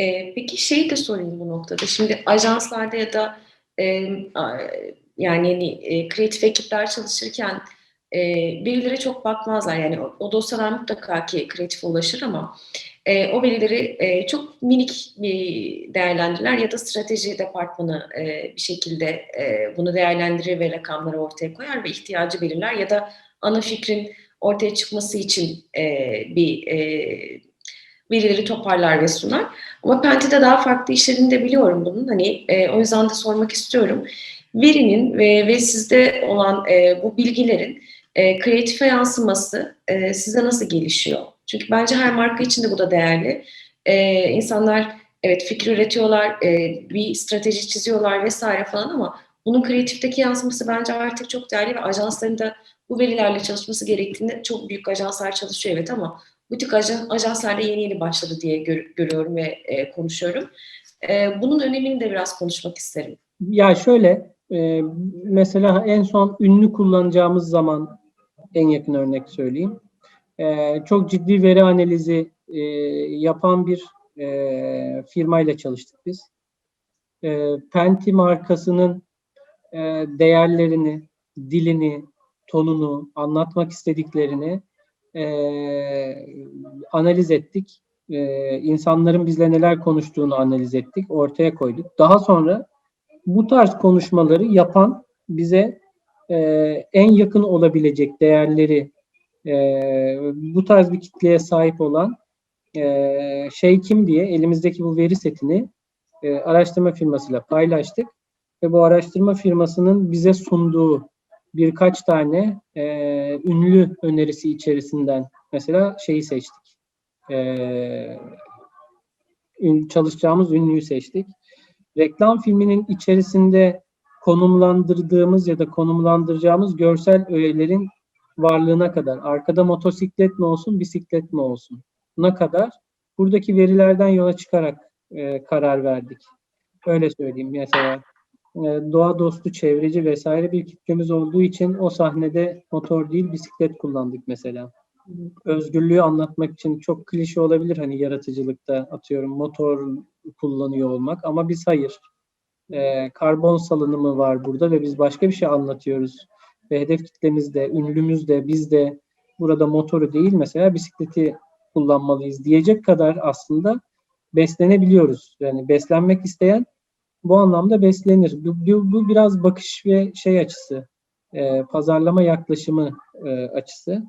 E, peki şeyi de sorayım bu noktada. Şimdi ajanslarda ya da e, yani hani, kreatif ekipler çalışırken e, verilere çok bakmazlar. Yani o, o dosyalar mutlaka ki kreatif ulaşır ama e, o verileri e, çok minik bir değerlendirirler ya da strateji departmanı e, bir şekilde e, bunu değerlendirir ve rakamları ortaya koyar ve ihtiyacı belirler ya da ana fikrin ortaya çıkması için e, bir e, verileri toparlar ve sunar. Ama Penti'de daha farklı işlerini de biliyorum bunun. Hani e, o yüzden de sormak istiyorum. Verinin ve, ve sizde olan e, bu bilgilerin e, kreatife yansıması e, size nasıl gelişiyor? Çünkü bence her marka için de bu da değerli. E, insanlar evet fikir üretiyorlar, e, bir strateji çiziyorlar vesaire falan ama bunun kreatifteki yansıması bence artık çok değerli ve ajansların da bu verilerle çalışması gerektiğinde çok büyük ajanslar çalışıyor evet ama butik ajan, ajanslarda yeni yeni başladı diye gör, görüyorum ve e, konuşuyorum. E, bunun önemini de biraz konuşmak isterim. Ya şöyle, e, mesela en son ünlü kullanacağımız zaman en yakın örnek söyleyeyim. E, çok ciddi veri analizi e, yapan bir e, firmayla çalıştık biz. E, Penti markasının e, değerlerini, dilini, tonunu, anlatmak istediklerini e, analiz ettik. E, insanların bizle neler konuştuğunu analiz ettik, ortaya koyduk. Daha sonra bu tarz konuşmaları yapan bize e, en yakın olabilecek değerleri e, bu tarz bir kitleye sahip olan e, şey kim diye elimizdeki bu veri setini e, araştırma firmasıyla paylaştık ve bu araştırma firmasının bize sunduğu birkaç tane e, ünlü önerisi içerisinden mesela şeyi seçtik. E, çalışacağımız ünlüyü seçtik reklam filminin içerisinde konumlandırdığımız ya da konumlandıracağımız görsel öğelerin varlığına kadar, arkada motosiklet mi olsun, bisiklet mi olsun, buna kadar buradaki verilerden yola çıkarak e, karar verdik. Öyle söyleyeyim mesela. E, doğa dostu, çevreci vesaire bir kitlemiz olduğu için o sahnede motor değil bisiklet kullandık mesela özgürlüğü anlatmak için çok klişe olabilir hani yaratıcılıkta atıyorum motor kullanıyor olmak ama biz hayır. Ee, karbon salınımı var burada ve biz başka bir şey anlatıyoruz. Ve hedef kitlemiz de, ünlümüz de, biz de burada motoru değil mesela bisikleti kullanmalıyız diyecek kadar aslında beslenebiliyoruz. Yani beslenmek isteyen bu anlamda beslenir. Bu, bu, bu biraz bakış ve şey açısı, e, pazarlama yaklaşımı e, açısı.